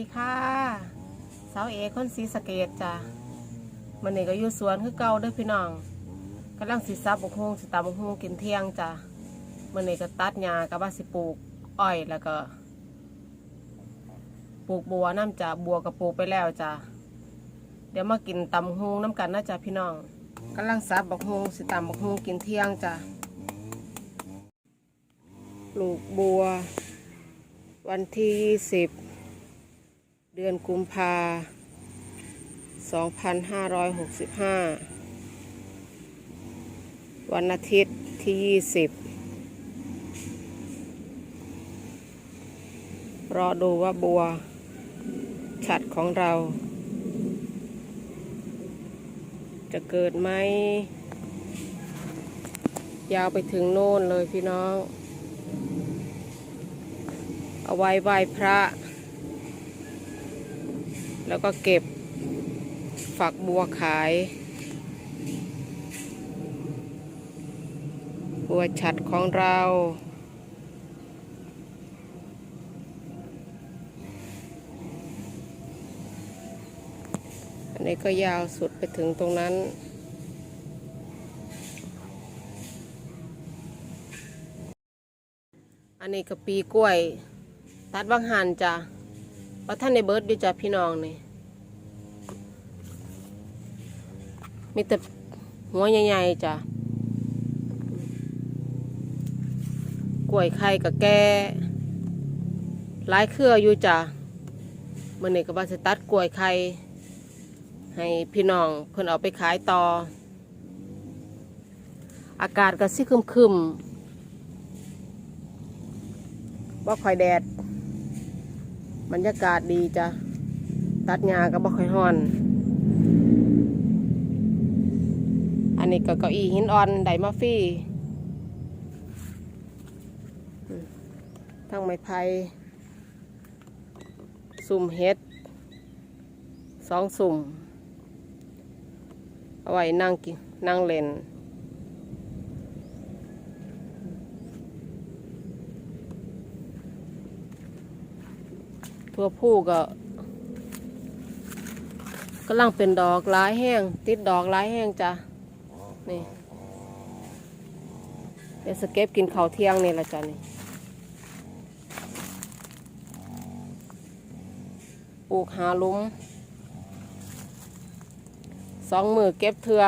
ดีค่ะสาวเอคนสีสะเกตจ้ะมันนี่ก็อยู่สวนคือเก่าเด้อพี่น้องกำลังสิซับบกฮวงสิตำบกฮวงกินเที่ยงจ้ะมันนี่ก็ตัดหญ้ากับว่าสิปลูกอ้อยแล้วก็ปลูกบัวน้ำจ้ะบัวก็ปลูกไปแล้วจ้ะเดี๋ยวมากินตำฮวงน้ำกันนะจ้ะพี่น้องกำลังซับบกฮวงสิตำบกฮวงกินเที่ยงจ้ะปลูกบัว วันที่ยี่สิบ เดือนกุมภา2565 วันอาทิตย์ที่ 20 รอดูว่าบัวฉัดของเรา จะเกิดไหม ยาวไปถึงโน่นเลยพี่น้อง เอาไว้ไหว้พระ แล้วก็เก็บฝักบัวขาย บัวฉัดของเรา อันนี้ก็ยาวสุดไปถึงตรงนั้นอันนี้ก็ปีกล้วย ตัดบางหันจ้ะ ว่าท่านในเบิร์ดอยู่จ้ะพี่น้องนี่มีแต่หัวใหญ่ๆจ้ะกล้วยไข่กับแก่หลายเครืออยู่จ้ะมื่อนี้ก็บาสตัดกล้วยไข่ให้พี่น้องเพิ่นเอาไปขายต่อ อากาศก็สิคึมๆว่าค่อยแดด บรรยากาศดีจ้ะ ตัดหญ้าก็บ่ค่อยฮ้อน อันนี้ก็เก้าอี้หินอ่อนไดมาฟี่ทั้งไม้ไผ่สุ่มเฮ็ดสองสุ่ม เอาไว้นั่งกินนั่งเล่น ตัวผู้ก็กำลังเป็นดอกร้ายแห้ง ติดดอกร้ายแห้งจ้ะนี่เดี๋ยวสเก็บกินข้าวเที่ยงนี่ละจ้ะนี่ปลูกหาลุมสองมือเก็บเถือ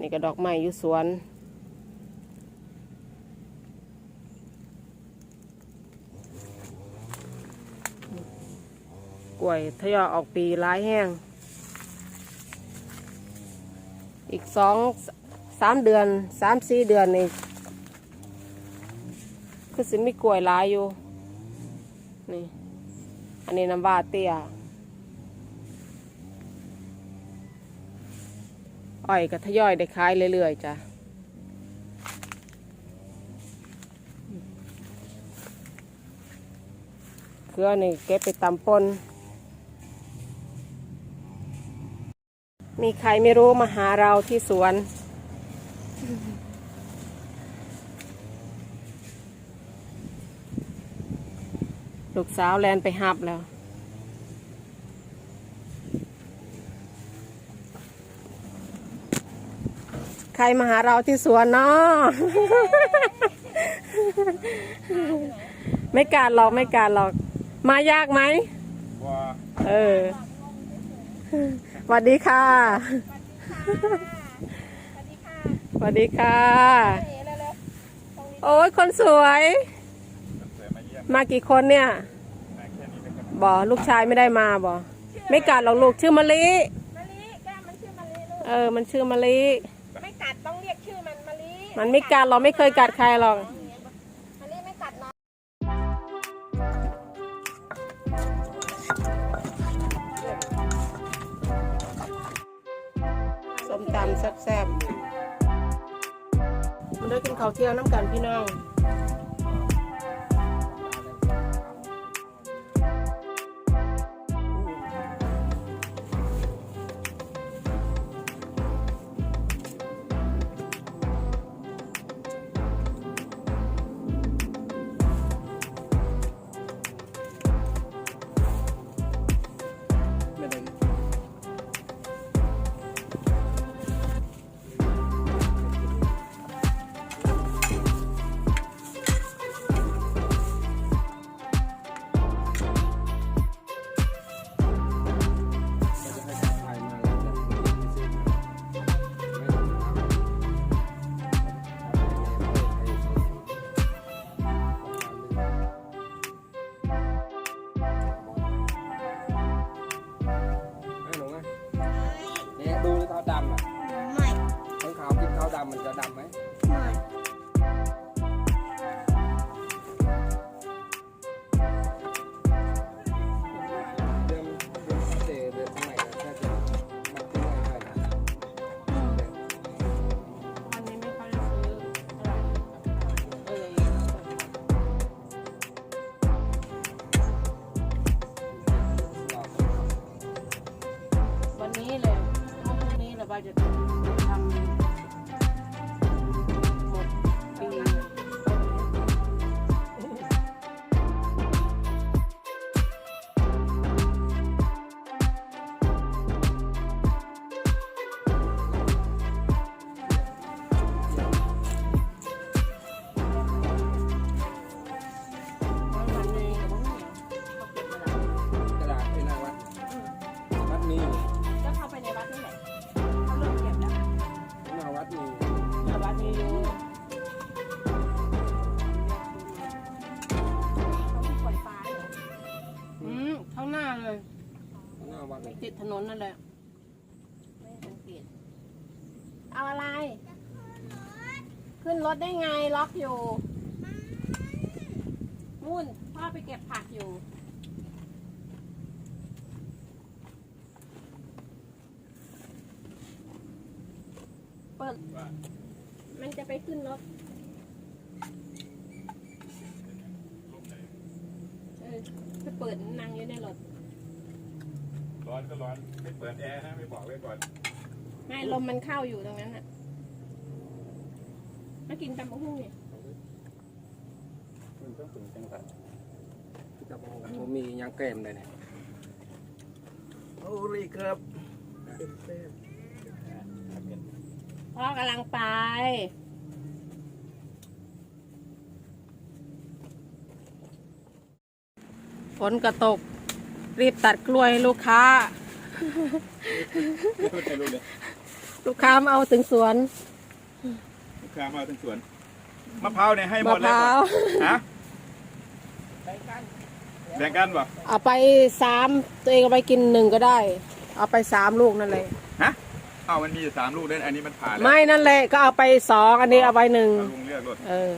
นี่ก็ดอกไม้อยู่สวน กล้วยทยอยออกปีร้ายแห้ง อีกสองสามเดือนสามสี่เดือนนี่คือสิมีกล้วยหลายอยู่ นี่ อันนี้น้ำว่าเตี้ยอ้อยก็ทยอยได้ขายเรื่อยๆจ้ะเครือนี่เก็บไปตำปน มีใครไม่รู้มาหาเราที่สวน ลูกสาวแลนไปหับแล้ว ใครมาหาเราที่สวนเนาะไม่การหรอกไม่การหรอก มายากไหมว่าเออส วัสดีค่ะสวัสดีค่ะ โอ้ยคนสวยเสือมาเยี่ยมมากี่คนเนี่ยมาแค่นี้เป็นกำลังบอลูกชายไม่ได้มาบอไม่กัดหรอกลูกชื่อมะลิมะลิแก้มมันชื่อมะลิลูกเออมันชื่อมะลิไม่กัดต้องเรียกชื่อมันมะลิมันไม่กัดเราไม่เคยกัดใครหรอก แซ่บๆมันได้กินข้าวเที่ยวน้ำกันพี่น้อง ติดถนนนั่นแหละไม่สังเกตเอาอะไร ขึ้นรถได้ไงล็อกอยู่มุ่นพ่อไปเก็บผักอยู่เปิดมันจะไปขึ้นรถเออถ้าเปิดนั่งอยู่ในรถ ร้อนก็ร้อนไม่เปิดแอร์นะไม่บอกไว้ก่อนไม่ลมมันเข้าอยู่ตรงนั้นน่ะ มากินตำบักหุ่งเนี่ยมันต้องถึงจังหวัดจะบอกผมมียังแก้มเลยเนี่ยโอ้รีครับพ่อกำลังไป ฝนกระตก รีบตัดกล้วยให้ลูกค้า ไม่เคยรู้เลยลูกค้ามาเอาถึงสวนลูกค้ามาทั้งสวนมะพร้าวเนี่ยให้หมมะดพเลยร้าวฮะแบ่งกันป่ะเอาไปสามตัวเองเอาไปกินหนึ่งก็ได้ เอาไปสามลูกนั่นเลย ฮะอ้าวมันมีสามลูกเล่นอันนี้มันผ่านแล้วไม่นั่นแหละก็เอาไปสองอันนี้เอาไปหนึ่งเอาลุงเลือกรถเออ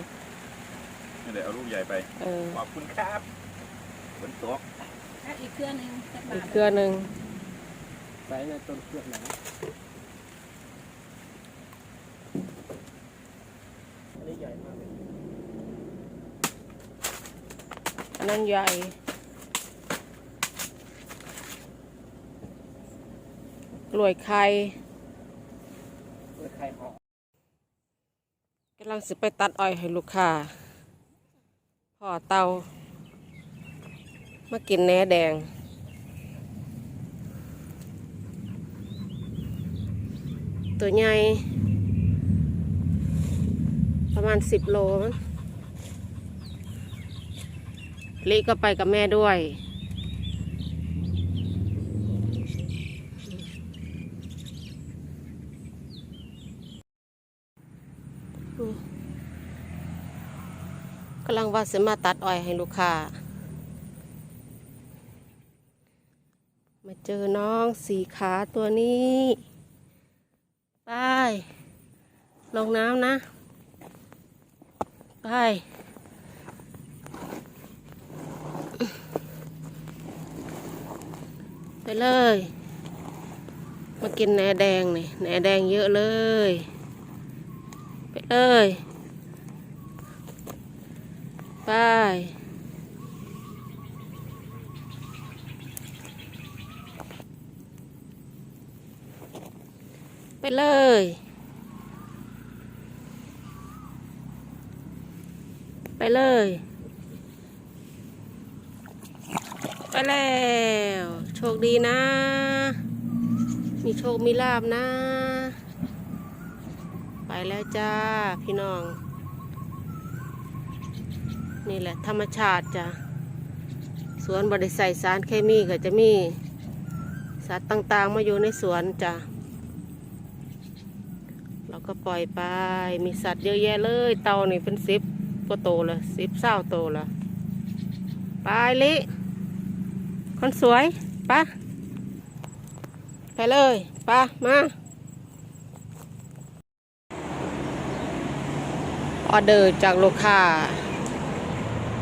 นี่เดี๋ยวเอาลูกใหญ่ไปเออขอบคุณครับฝนตก อีกเครื่องหนึงสักอีบากทเครือหนึ่งใส่ในต้นเชือกไหนอันนี้ใหญ่มากเลยอันนั้นใหญ่ กล้วยไข่เปิดไข่หอกกำลังสิไปตัดอ้อยให้ลูกค้าพ่อเตา มากินแหนแดง ตัวใหญ่ ประมาณสิบโลมั้งลิก็ไปกับแม่ด้วยกำลังว่าจะมาตัดอ้อยให้ลูกค้า มาเจอน้องสีขาตัวนี้ไปลงน้ำนะไปไปเลย มากินแหนแดงนี่แหนแดงเยอะเลย ไปเลย ไป ไปเลย ไปเลย ไปแล้ว โชคดีนะ มีโชคมีลาบนะ ไปแล้วจ้า พี่น้อง นี่แหละ ธรรมชาติจ้ะสวนบริใส่สารเคมีก็จะมี สัตว์ต่างๆ มาอยู่ในสวนจ้ะ ก็ปล่อยไป มีสัตว์เยอะแยะเลย เต่านี่เป็นสิบก็โตละสิบเศร้าโตละไปลิคนสวยปะไปเลยปะมาออเดอร์จากลูกค้า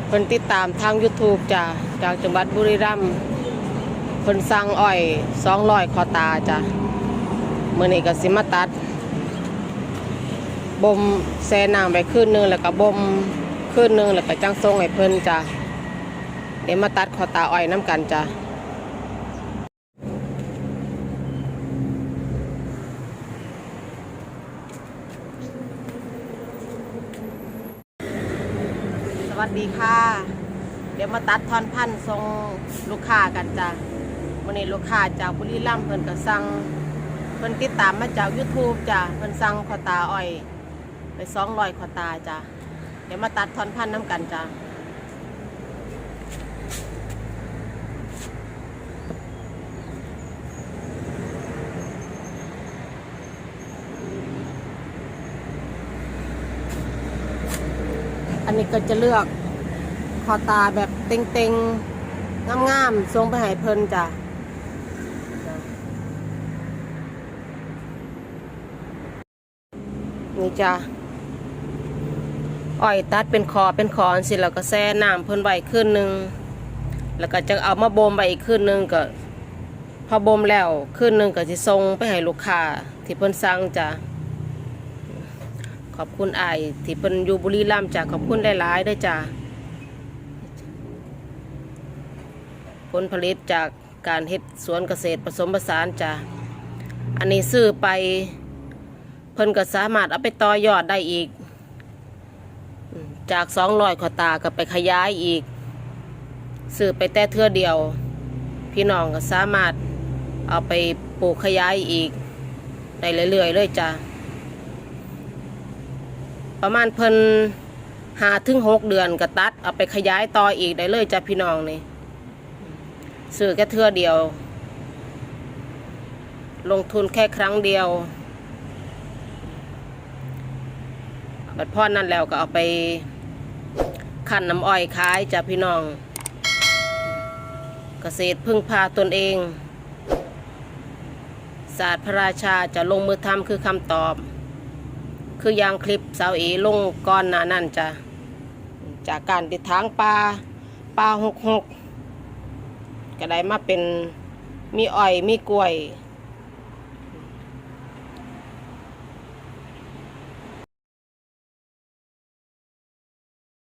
เพิ่นติดตามทาง YouTube จ้ะจากจังหวัดบุรีรัมย์เพิ่นสั่งอ้อย200คอตาจ้ะเมื้อนี้ก็สิมาตัด บ่มแซ่น้ำไปคืนนึงแล้วก็บ่มคืนนึงแล้วก็จังส่งให้เพิ่นจ้ะเดี๋ยวมาตัดคอตาอ้อยน้ำกันจ้ะสวัสดีค่ะ เดี๋ยวมาตัดทอนพันธุ์ทรงลูกค้ากันจ้ะวันนี้ลูกค้าจากบุรีรัมย์เพิ่นก็สั่งเพิ่นติดตามมาจาก YouTube จ้ะเพิ่นสั่งขอตาอ้อย ไป200ขอตาจ้ะเดี๋ยวมาตัดทอนพันธุ์น้ำกันจ้ะอันนี้ก็จะเลือกขอตาแบบเต็งๆงามๆทรงไปให้เพลินจ้ะนี่จ้ะ อ้อยตัดเป็นคอเป็นคอนสิแล้วก็แช่น้ำเพิ่นไว้คืนหนึ่งแล้วก็จะเอามาบ่มไว้อีกคืนหนึ่งก็ พอบ่มแล้วคืนหนึ่งก็สิส่งไปให้ลูกค้าที่เพิ่นสั่งจ้ะขอบคุณไอ้ที่เพิ่นอยู่บุรีรัมย์จ้ะขอบคุณหลายๆด้วยจ้ะผลผลิตจากการเฮ็ดสวนเกษตรผสมผสานจ้ะอันนี้ซื้อไป เพิ่นก็สามารถเอาไปต่อยอดได้อีก จากสองร้อยขอตาก็ไปขยายอีกซื้อไปแต่เทื่อเดียว พี่น้องก็สามารถเอาไปปลูกขยายอีกได้เรื่อยๆเลยจ้ะประมาณเพิ่นหาถึงหกเดือนก็ตัด เอาไปขยายต่ออีกได้เลยจ้ะพี่น้องนี่ซื้อแค่เทื่อเดียว ลงทุนแค่ครั้งเดียวบัดพ่อนั่นแล้วก็เอาไป ขันน้ำอ้อยขายจ้ะพี่น้อง เกษตรพึ่งพาตนเอง ศาสตร์พระราชาจะลงมือทำคือคำตอบ คืออย่างคลิปสาวเอลงก้อนหนานั่นจ้ะจากการติดทางปลาปลาหกหกก็ได้มาเป็นมีอ้อยมีกล้วย